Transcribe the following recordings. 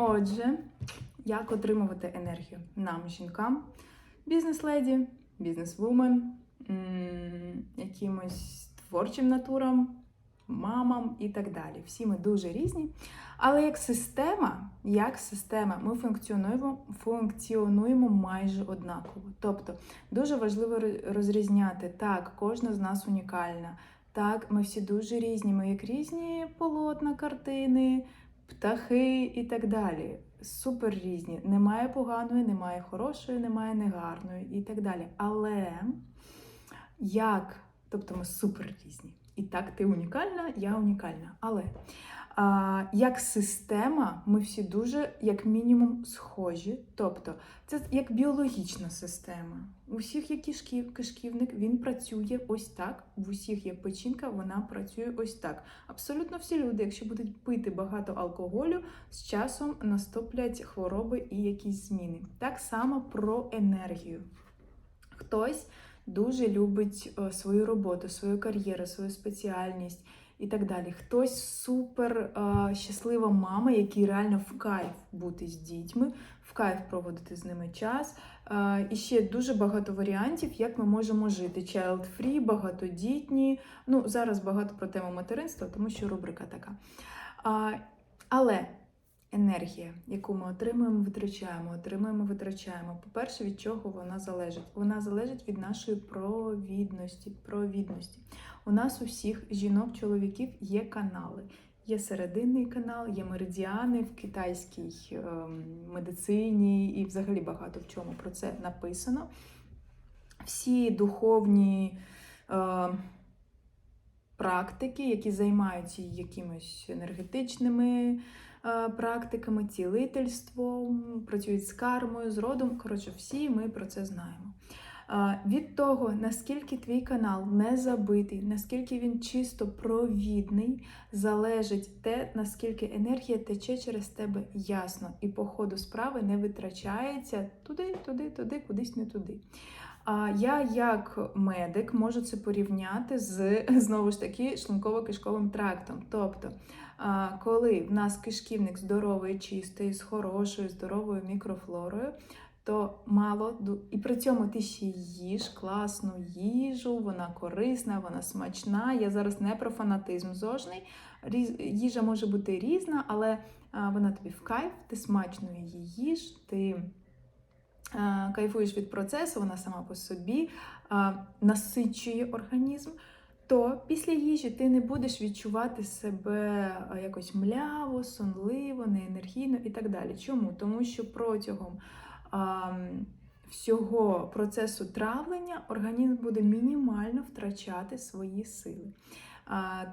Отже, як отримувати енергію нам, жінкам, бізнес-леді, бізнес-вумен, якимось творчим натурам, мамам і так далі. Всі ми дуже різні. Але як система, як система, ми функціонуємо, функціонуємо майже однаково. Тобто дуже важливо розрізняти так, кожна з нас унікальна. Так, ми всі дуже різні. Ми як різні полотна, картини, птахи і так далі. Супер різні. Немає поганої, немає хорошої, немає негарної і так далі. Але як, тобто ми супер різні. І так, ти унікальна, я унікальна. Але як система, ми всі дуже, як мінімум, схожі. Тобто, це як біологічна система. У всіх є кишків, кишківник, він працює ось так. В усіх є печінка, вона працює ось так. Абсолютно всі люди, якщо будуть пити багато алкоголю, з часом наступлять хвороби і якісь зміни. Так само про енергію. Хтось дуже любить е, свою роботу, свою кар'єру, свою спеціальність і так далі. Хтось супер е, щаслива мама, який реально в кайф бути з дітьми, в кайф проводити з ними час. Е, і ще дуже багато варіантів, як ми можемо жити. Child-free, багатодітні. Ну, зараз багато про тему материнства, тому що рубрика така. А, але енергія, яку ми отримуємо, витрачаємо, отримуємо, витрачаємо. По-перше, від чого вона залежить? Вона залежить від нашої провідності. провідності. У нас у всіх жінок, чоловіків є канали. Є серединний канал, є меридіани в китайській ем, медицині, і взагалі багато в чому про це написано. Всі духовні е, практики, які займаються якимись енергетичними е, практиками, цілительством, працюють з кармою, з родом. Коротше, всі ми про це знаємо. Від того, наскільки твій канал не забитий, наскільки він чисто провідний, залежить те, наскільки енергія тече через тебе ясно, і по ходу справи не витрачається туди, туди, туди, кудись не туди. А я, як медик, можу це порівняти з знову ж таки шлунково-кишковим трактом. Тобто, коли в нас кишківник здоровий, чистий, з хорошою, здоровою мікрофлорою, то мало і при цьому ти ще їш класну їжу, вона корисна, вона смачна. Я зараз не про фанатизм зожний. Їжа може бути різна, але вона тобі в кайф, ти смачно її їш, ти кайфуєш від процесу, вона сама по собі насичує організм. То після їжі ти не будеш відчувати себе якось мляво, сонливо, неенергійно і так далі. Чому? Тому що протягом всього процесу травлення організм буде мінімально втрачати свої сили.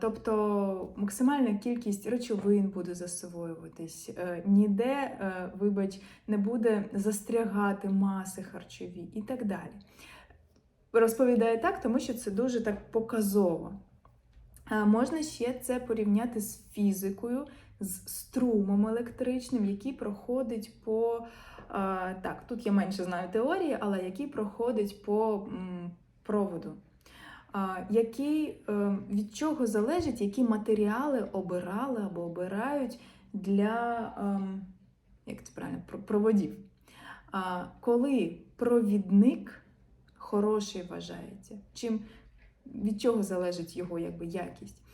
Тобто максимальна кількість речовин буде засвоюватись, е, ніде, е, вибач, не буде застрягати маси харчові і так далі. Розповідаю так, тому що це дуже так показово. Можна ще це порівняти з фізикою, з струмом електричним, який проходить по так, тут я менше знаю теорії, але який проходить по проводу. Який, е, від чого залежить, які матеріали обирали або обирають для ем, як це правильно, проводів. Коли провідник хороший вважається, чим від чого залежить його якби, якість?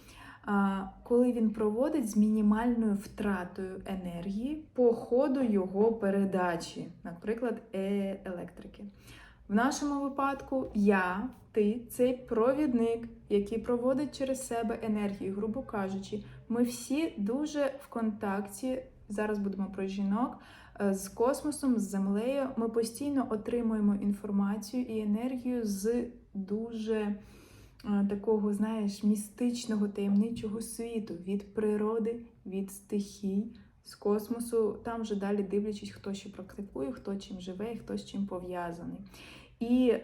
Коли він проводить з мінімальною втратою енергії по ходу його передачі, наприклад, електрики. В нашому випадку я, ти цей провідник, який проводить через себе енергію, грубо кажучи, ми всі дуже в контакті. Зараз будемо про жінок е, з космосом, з землею. Ми постійно отримуємо інформацію і енергію з дуже такого, знаєш, містичного таємничого світу від природи, від стихій. З космосу, там вже далі дивлячись, хто що практикує, хто чим живе і хто з чим пов'язаний. І е,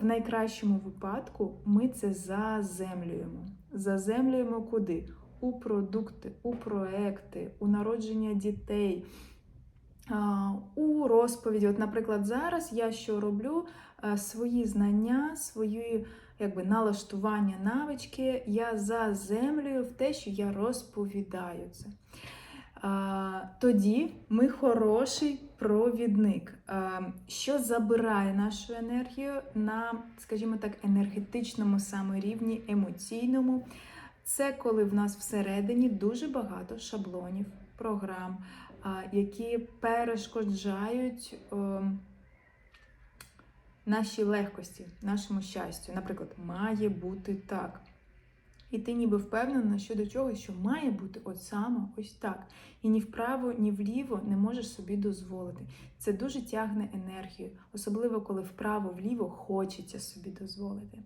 в найкращому випадку ми це заземлюємо. Заземлюємо куди? У продукти, у проекти, у народження дітей, у розповіді. От, наприклад, зараз я що роблю? Е, Свої знання, свої якби, налаштування, навички я заземлюю в те, що я розповідаю це. тоді ми хороший провідник, що забирає нашу енергію на, скажімо так, енергетичному саме рівні, емоційному. Це коли в нас всередині дуже багато шаблонів, програм, які перешкоджають ем, нашій легкості, нашому щастю. Наприклад, має бути так. І ти ніби впевнена щодо чогось, що має бути от саме ось так. І ні вправо, ні вліво не можеш собі дозволити. Це дуже тягне енергію, особливо коли вправо-вліво хочеться собі дозволити.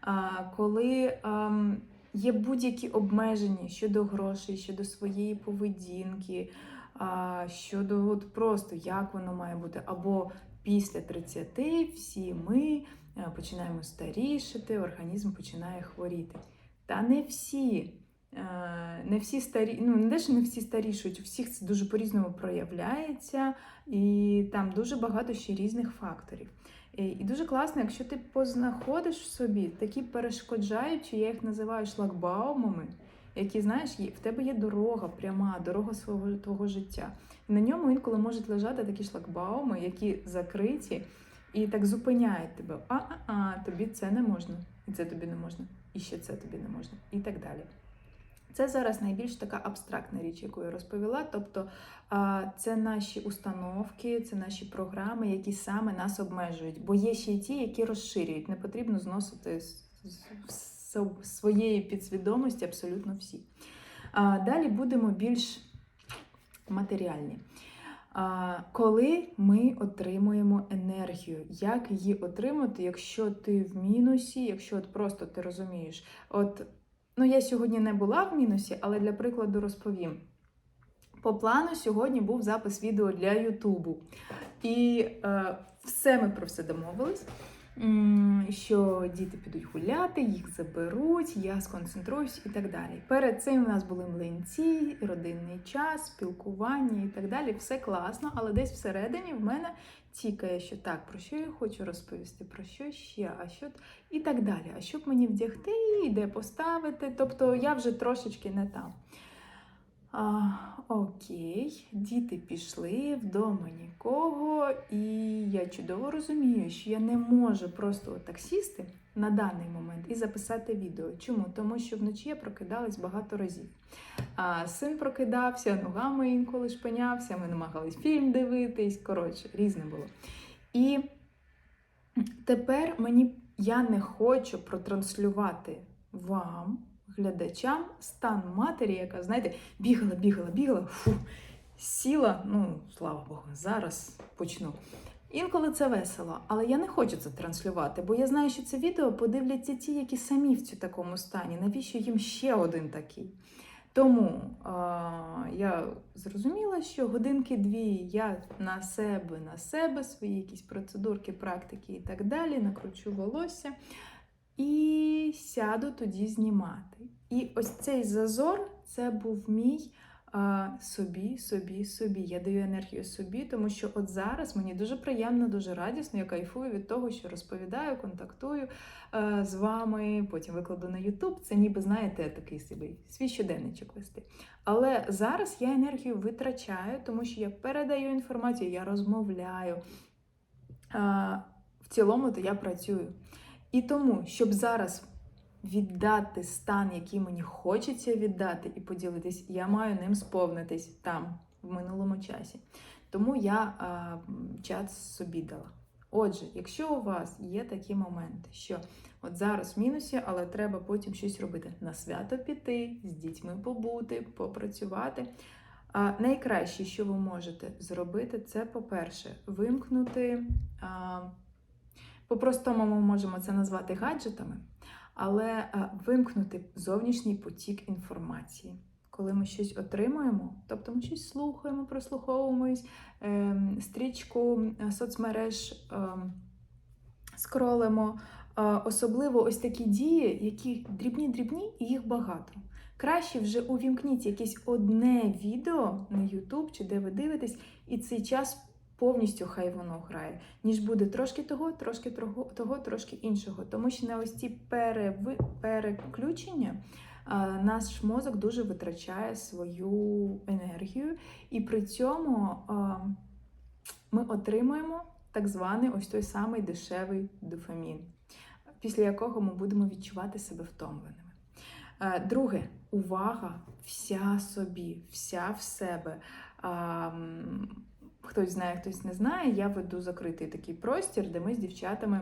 А, коли ам, є будь-які обмеження щодо грошей, щодо своєї поведінки, а, щодо от просто як воно має бути, або після 30 всі ми е, починаємо старішати, організм починає хворіти. Та не всі. е, Не всі старі, ну не що не всі старішують, у всіх це дуже по-різному проявляється, і там дуже багато ще різних факторів. І дуже класно, якщо ти познаходиш в собі такі перешкоджаючі, я їх називаю шлагбаумами, які, знаєш, в тебе є дорога пряма, дорога свого твого життя. І на ньому інколи можуть лежати такі шлагбауми, які закриті і так зупиняють тебе. А-а-а, тобі це не можна, і це тобі не можна, і ще це тобі не можна, і так далі. Це зараз найбільш така абстрактна річ, яку я розповіла. Тобто це наші установки, це наші програми, які саме нас обмежують. Бо є ще й ті, які розширюють. Не потрібно зносити своєї підсвідомості абсолютно всі. Далі будемо більш матеріальні. Коли ми отримуємо енергію, як її отримати, якщо ти в мінусі, якщо от просто ти розумієш, от ну я сьогодні не була в мінусі, але для прикладу розповім. По плану сьогодні був запис відео для Ютубу. І е, все ми про все домовились. Що діти підуть гуляти, їх заберуть, я сконцентруюсь і так далі. Перед цим у нас були млинці, родинний час, спілкування і так далі. Все класно, але десь всередині в мене тікає, що так, про що я хочу розповісти, про що ще, а що і так далі. А що б мені вдягти, де поставити. Тобто я вже трошечки не там. А, окей, діти пішли, вдома нікого, і я чудово розумію, що я не можу просто так сісти на даний момент і записати відео. Чому? Тому що вночі я прокидалась багато разів. А син прокидався, ногами інколи шпинявся, ми намагались фільм дивитись. Коротше, різне було. І тепер мені я не хочу протранслювати вам глядачам стан матері, яка, знаєте, бігала, бігала, бігала, фу, сіла. Ну, слава Богу, зараз почну. Інколи це весело, але я не хочу це транслювати, бо я знаю, що це відео подивляться ті, які самі в цю такому стані. Навіщо їм ще один такий? Тому а, я зрозуміла, що годинки-дві я на себе, на себе, свої якісь процедурки, практики і так далі, накручу волосся і сяду тоді знімати. І ось цей зазор це був мій а, собі, собі, собі. Я даю енергію собі, тому що от зараз мені дуже приємно, дуже радісно. Я кайфую від того, що розповідаю, контактую е, з вами, потім викладу на YouTube. Це ніби, знаєте, такий собі свій щоденничок вести. Але зараз я енергію витрачаю, тому що я передаю інформацію, я розмовляю. А, в цілому, то я працюю. І тому, щоб зараз віддати стан, який мені хочеться віддати і поділитись, я маю ним сповнитись там, в минулому часі. Тому я а, чат собі дала. Отже, якщо у вас є такі моменти, що от зараз в мінусі, але треба потім щось робити, на свято піти, з дітьми побути, попрацювати. А, найкраще, що ви можете зробити, це, по-перше, вимкнути. А, по-простому ми можемо це назвати гаджетами, але е, вимкнути зовнішній потік інформації. Коли ми щось отримуємо, тобто ми щось слухаємо, прослуховуємось, ем, стрічку е, соцмереж ем, скролимо. Е, Особливо ось такі дії, які дрібні-дрібні, і їх багато. Краще вже увімкніть якесь одне відео на YouTube чи де ви дивитесь, і цей час повністю хай воно грає, ніж буде трошки того, трошки того, того трошки іншого. Тому що на ось ці переви, переключення наш мозок дуже витрачає свою енергію, і при цьому ми отримуємо так званий ось той самий дешевий дофамін, після якого ми будемо відчувати себе втомленими. Друге, увага вся собі, вся в себе. Хтось знає, хтось не знає. Я веду закритий такий простір, де ми з дівчатами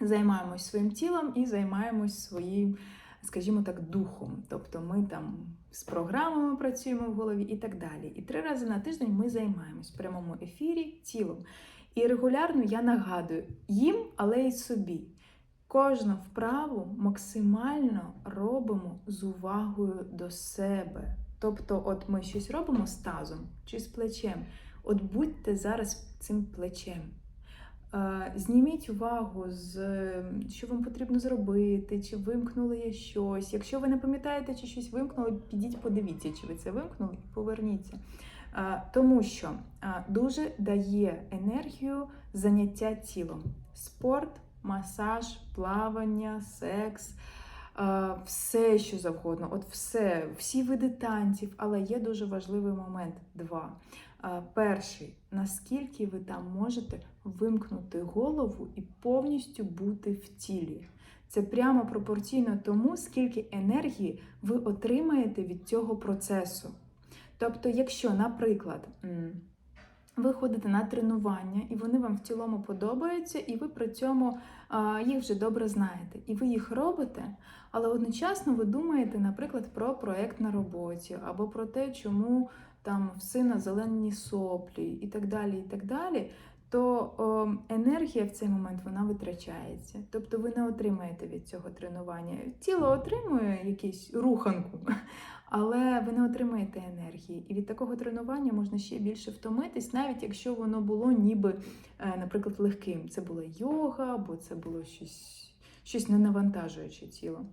займаємось своїм тілом і займаємось своїм, скажімо так, духом. Тобто ми там з програмами працюємо в голові і так далі. І три рази на тиждень ми займаємось в прямому ефірі тілом. І регулярно я нагадую їм, але й собі. Кожну вправу максимально робимо з увагою до себе. Тобто, от ми щось робимо з тазом чи з плечем. От будьте зараз цим плечем. Е, Зніміть увагу з що вам потрібно зробити, чи вимкнули я щось. Якщо ви не пам'ятаєте, чи щось вимкнули, підіть, подивіться, чи ви це вимкнули, і поверніться. Е, Тому що е, дуже дає енергію заняття тілом. Спорт, масаж, плавання, секс, все, що завгодно. От все, всі види танців, але є дуже важливий момент. Два. Перший, наскільки ви там можете вимкнути голову і повністю бути в тілі. Це прямо пропорційно тому, скільки енергії ви отримаєте від цього процесу. Тобто, якщо, наприклад, ви ходите на тренування, і вони вам в цілому подобаються, і ви при цьому їх вже добре знаєте, і ви їх робите, але одночасно ви думаєте, наприклад, про проект на роботі, або про те, чому там в сина зелені соплі, і так далі, і так далі. То о, енергія в цей момент вона витрачається. Тобто ви не отримаєте від цього тренування. Тіло отримує якусь руханку, але ви не отримаєте енергії. І від такого тренування можна ще більше втомитись, навіть якщо воно було ніби, е, наприклад, легким. Це була йога, або це було щось, щось не навантажуюче тіло.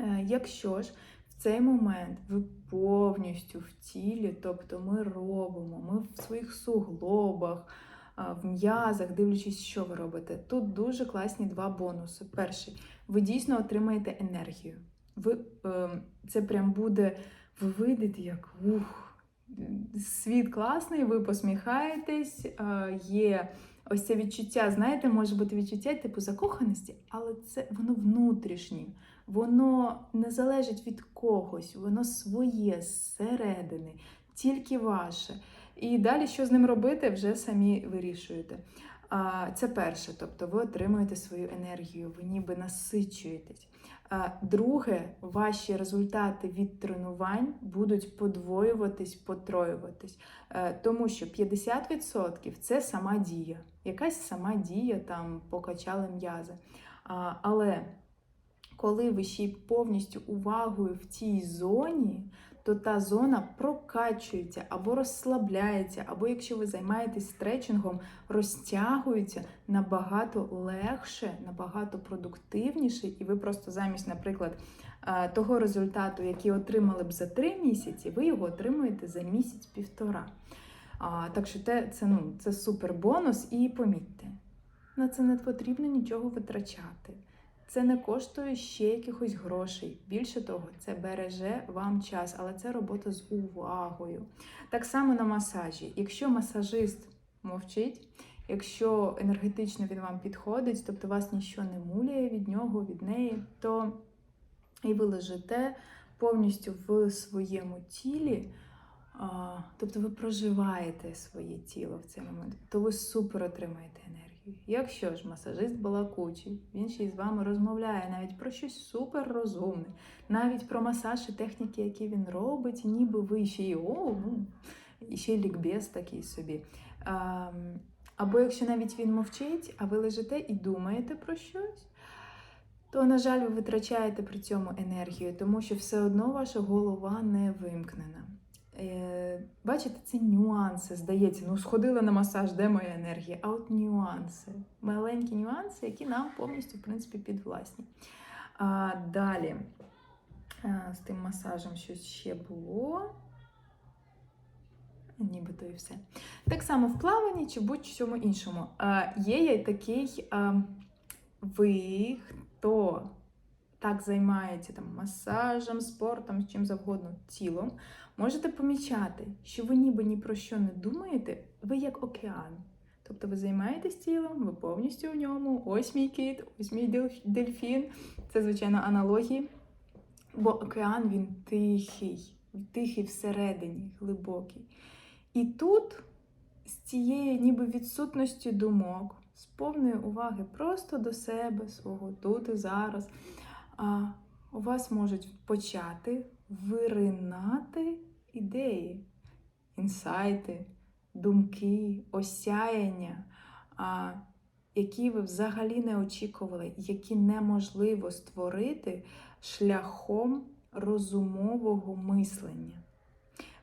Е, Якщо ж цей момент ви повністю в тілі, тобто ми робимо, ми в своїх суглобах, в м'язах, дивлячись, що ви робите. Тут дуже класні два бонуси. Перший, ви дійсно отримаєте енергію. Ви, е, це прям буде, ви вийдете як ух, світ класний, ви посміхаєтесь, є ось це відчуття, знаєте, може бути відчуття типу закоханості, але це воно внутрішнє, воно не залежить від когось, воно своє зсередини, тільки ваше. І далі, що з ним робити, вже самі вирішуєте. Це перше, тобто ви отримуєте свою енергію, ви ніби насичуєтесь. Друге, ваші результати від тренувань будуть подвоюватись, потроюватись, Е, тому що 50% це сама дія, якась сама дія, там покачали м'язи. Але коли ви ще й повністю увагою в цій зоні, то та зона прокачується або розслабляється, або якщо ви займаєтесь стретчингом, розтягується набагато легше, набагато продуктивніше, і ви просто замість, наприклад, е, того результату, який отримали б за три місяці, ви його отримуєте за місяць-півтора. Так що те, це, ну, це супер бонус, і помітьте, на це не потрібно нічого витрачати. Це не коштує ще якихось грошей. Більше того, це береже вам час, але це робота з увагою. Так само на масажі. Якщо масажист мовчить, якщо енергетично він вам підходить, тобто вас нічого не муляє від нього, від неї, то і ви лежите повністю в своєму тілі. Тобто ви проживаєте своє тіло в цей момент, то ви супер отримаєте енергію. Якщо ж масажист балакучий, він ще й з вами розмовляє навіть про щось супер розумне, навіть про масаж і техніки, які він робить, ніби ви ще й о, ну, ще й лікбез такий собі. А, або якщо навіть він мовчить, а ви лежите і думаєте про щось, то, на жаль, ви витрачаєте при цьому енергію, тому що все одно ваша голова не вимкнена. Е, Бачите, це нюанси, здається. Ну, сходила на масаж, де моя енергія? А от нюанси, маленькі нюанси, які нам повністю, в принципі, підвласні. А, Далі а, з тим масажем щось ще було. Нібито і все. Так само в плаванні чи будь-чому іншому. А, Є є такий ви, хто так займається там масажем, спортом, чим завгодно тілом, можете помічати, що ви ніби ні про що не думаєте, ви як океан. Тобто ви займаєтесь тілом, ви повністю в ньому. Ось мій кит, ось мій дельфін. Це, звичайно, аналогії. Бо океан він тихий, тихий всередині, глибокий. І тут з цієї ніби відсутності думок, з повної уваги просто до себе, свого тут і зараз, у вас можуть почати виринати ідеї, інсайти, думки, осяяння, які ви взагалі не очікували, які неможливо створити шляхом розумового мислення.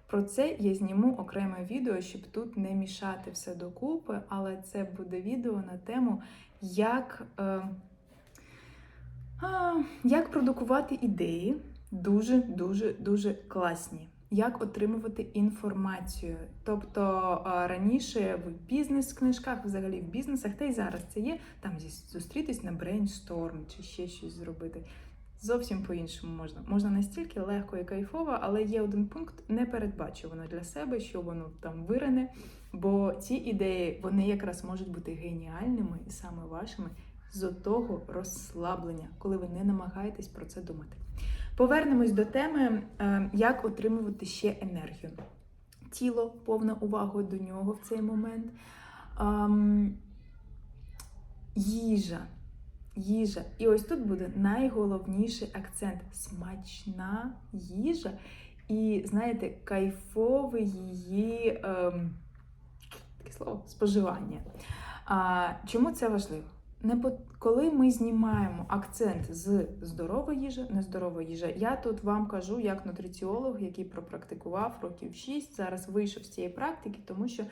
Про це я зніму окреме відео, щоб тут не мішати все докупи, але це буде відео на тему, як, е, як продукувати ідеї дуже, дуже, дуже класні. Як отримувати інформацію. Тобто раніше в бізнес-книжках, взагалі в бізнесах, та й зараз це є, там зустрітись на брейншторм чи ще щось зробити. Зовсім по-іншому можна. Можна настільки легко і кайфово, але є один пункт непередбачувано для себе, що воно там вирине. Бо ці ідеї вони якраз можуть бути геніальними і саме вашими з того розслаблення, коли ви не намагаєтесь про це думати. Повернемось до теми, е, як отримувати ще енергію. Тіло, повна увага до нього в цей момент. Їжа. Їжа. І ось тут буде найголовніший акцент смачна їжа. І, знаєте, кайфове її ем, таке слово споживання. А, чому це важливо? Не по... Коли ми знімаємо акцент з здорової їжі, нездорова їжа, я тут вам кажу як нутриціолог, який пропрактикував років 6, зараз вийшов з цієї практики, тому що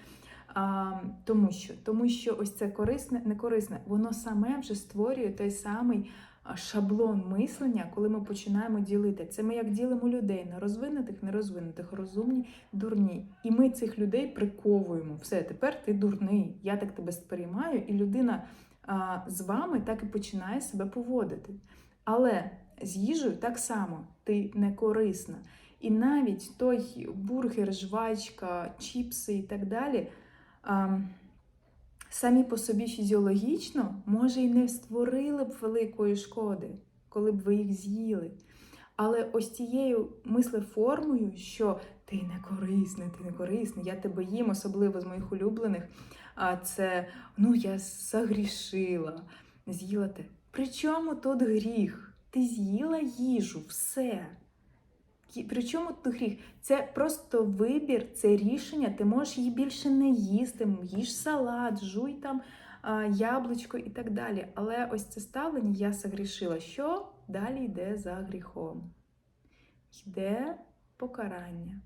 а, тому що тому що ось це корисне, не корисне, воно саме вже створює той самий шаблон мислення, коли ми починаємо ділити. Це ми як ділимо людей на розвинутих, нерозвинутих, розумні, дурні. І ми цих людей приковуємо. Все, тепер ти дурний, я так тебе сприймаю, і людина з вами так і починає себе поводити. Але з їжею так само ти не корисна. І навіть той бургер, жвачка, чіпси і так далі. Самі по собі фізіологічно, може, і не створили б великої шкоди, коли б ви їх з'їли. Але ось цією мислеформою, що ти не корисний, ти не корисний, я тебе їм, особливо з моїх улюблених, а це ну я загрішила, з'їла те. Причому тут гріх? Ти з'їла їжу, все. Причому тут гріх? Це просто вибір, це рішення. Ти можеш її більше не їсти, їж салат, жуй там яблучко і так далі. Але ось це ставлення я согрішила. Що далі йде за гріхом? Йде покарання.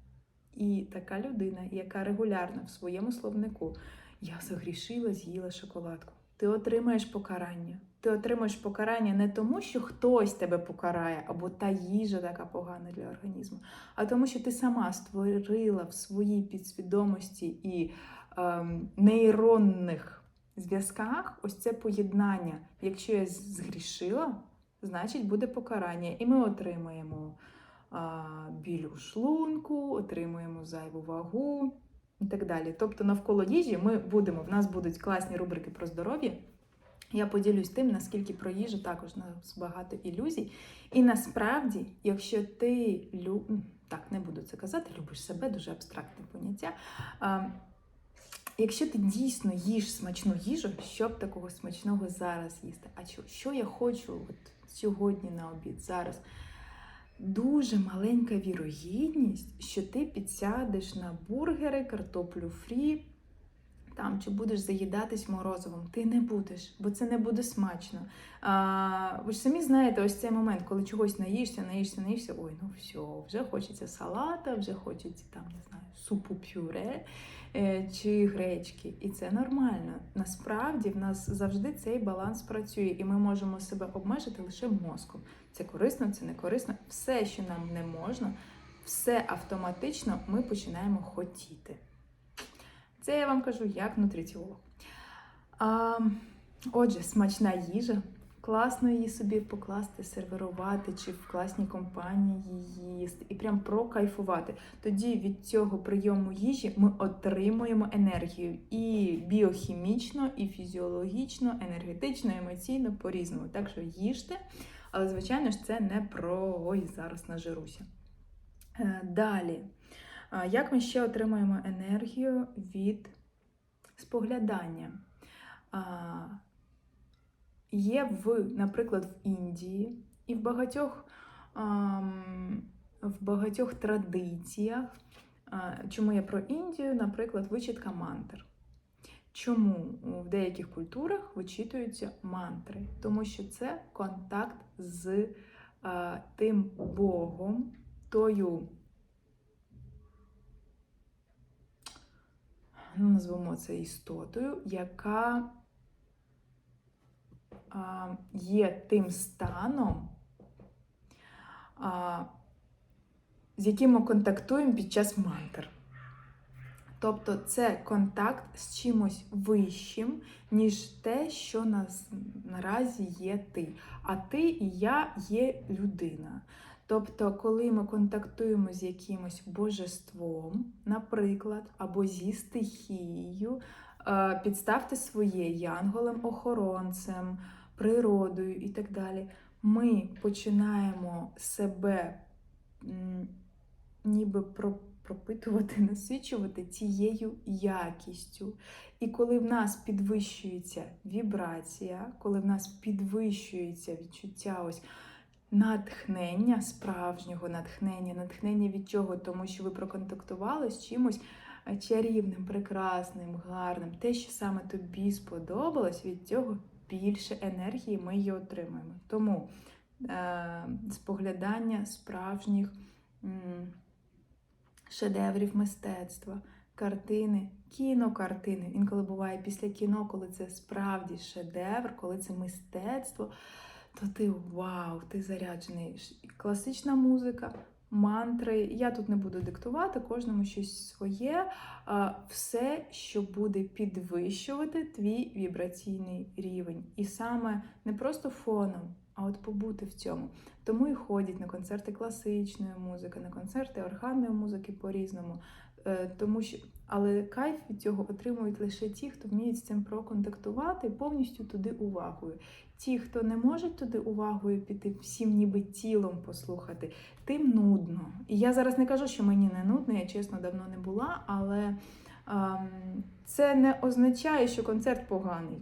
І така людина, яка регулярно в своєму словнику я загрішила, з'їла шоколадку. Ти отримаєш покарання. Ти отримаєш покарання не тому, що хтось тебе покарає, або та їжа така погана для організму, а тому, що ти сама створила в своїй підсвідомості і ем, нейронних зв'язках ось це поєднання. Якщо я згрішила, значить буде покарання. І ми отримаємо а, біль шлунку, отримуємо зайву вагу і так далі. Тобто навколо їжі ми будемо, в нас будуть класні рубрики про здоров'я. Я поділюсь тим, наскільки про їжу також нас багато ілюзій. І насправді, якщо ти лю... так не буду це казати, любиш себе, дуже абстрактне поняття. А, якщо ти дійсно їш смачну їжу, що б такого смачного зараз їсти? А що, що я хочу от сьогодні на обід, зараз? Дуже маленька вірогідність, що ти підсядеш на бургери, картоплю фрі, там чи будеш заїдатись морозивом. Ти не будеш, бо це не буде смачно. А, ви ж самі знаєте, ось цей момент, коли чогось наїшся, наїшся, наїшся, ой, ну все, вже хочеться салата, вже хочеться там, не знаю, супу пюре е, чи гречки. І це нормально. Насправді в нас завжди цей баланс працює, і ми можемо себе обмежити лише мозком. Це корисно, це не корисно. Все, що нам не можна, все автоматично ми починаємо хотіти. Це я вам кажу як нутриціолог. А, отже, смачна їжа, класно її собі покласти, сервірувати чи в класній компанії їсти і прям прокайфувати. Тоді від цього прийому їжі ми отримуємо енергію і біохімічно, і фізіологічно, енергетично, емоційно по-різному. Так що їжте, але, звичайно ж, це не про ой, зараз нажируся. Е, Далі, як ми ще отримуємо енергію від споглядання? Є в, наприклад, в Індії і в багатьох, в багатьох традиціях. Чому я про Індію, наприклад, вичитка мантр. Чому в деяких культурах вичитуються мантри? Тому що це контакт з а, тим Богом, тою, ну, назвемо це істотою, яка а, є тим станом, а, з яким ми контактуємо під час мантр. Тобто це контакт з чимось вищим, ніж те, що нас наразі є ти. А ти і я є людина. Тобто, коли ми контактуємо з якимось божеством, наприклад, або зі стихією, е, підставте своє янголем-охоронцем, природою і так далі, ми починаємо себе ніби про пропитувати, насичувати цією якістю. І коли в нас підвищується вібрація, коли в нас підвищується відчуття ось натхнення, справжнього натхнення, натхнення від чого? Тому що ви проконтактували з чимось е, чарівним, прекрасним, гарним, те, що саме тобі сподобалось, від цього більше енергії ми її отримуємо. Тому е, споглядання справжніх. м, шедеврів мистецтва, картини, кінокартини. Інколи буває після кіно, коли це справді шедевр, коли це мистецтво, то ти вау, ти заряджений. Класична музика, мантри. Я тут не буду диктувати, кожному щось своє. Все, що буде підвищувати твій вібраційний рівень. І саме не просто фоном, а от побути в цьому. Тому і ходять на концерти класичної музики, на концерти органної музики по-різному. Е, Тому що, але кайф від цього отримують лише ті, хто вміють з цим проконтактувати повністю туди увагою. Ті, хто не можуть туди увагою піти, всім ніби тілом послухати, тим нудно. І я зараз не кажу, що мені не нудно, я чесно давно не була, але ем, це не означає, що концерт поганий.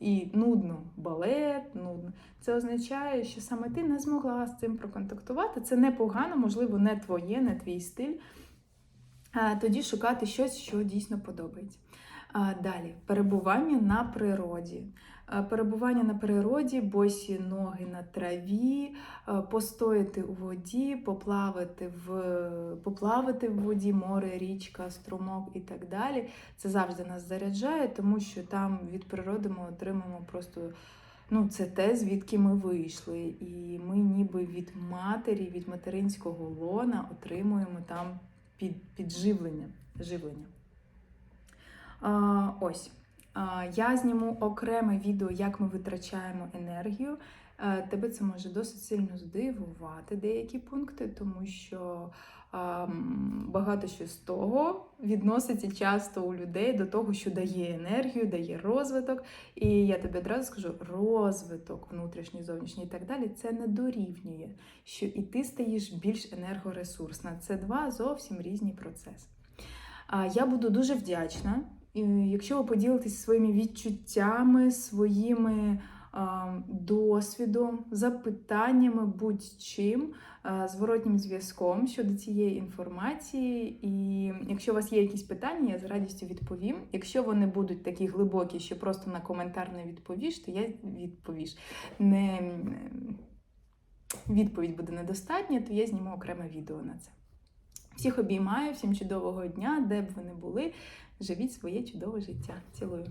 І нудно балет, нудно. Це означає, що саме ти не змогла з цим проконтактувати. Це непогано, можливо, не твоє, не твій стиль. Тоді шукати щось, що дійсно подобається. Далі перебування на природі. А, Перебування на природі, босі ноги на траві, постояти у воді, поплавати в, поплавати в воді, море, річка, струмок і так далі. Це завжди нас заряджає, тому що там від природи ми отримаємо просто. Ну, це те, звідки ми вийшли, і ми ніби від матері, від материнського лона отримуємо там під, підживлення. Живлення. А, ось. Я зніму окреме відео, як ми витрачаємо енергію. Е, Тебе це може досить сильно здивувати деякі пункти, тому що багато що з того відноситься часто у людей до того, що дає енергію, дає розвиток. І я тобі одразу скажу, розвиток внутрішній, зовнішній і так далі, це не дорівнює, що і ти стаєш більш енергоресурсна. Це два зовсім різні процеси. Я буду дуже вдячна, якщо ви поділитесь своїми відчуттями, своїми досвідом, запитаннями, будь-чим, зворотнім зв'язком щодо цієї інформації. І якщо у вас є якісь питання, я з радістю відповім. Якщо вони будуть такі глибокі, що просто на коментар не відповіш, то я відповіш. Не відповідь буде недостатня, то я зніму окреме відео на це. Всіх обіймаю, всім чудового дня, де б ви не були. Живіть своє чудове життя. Цілую.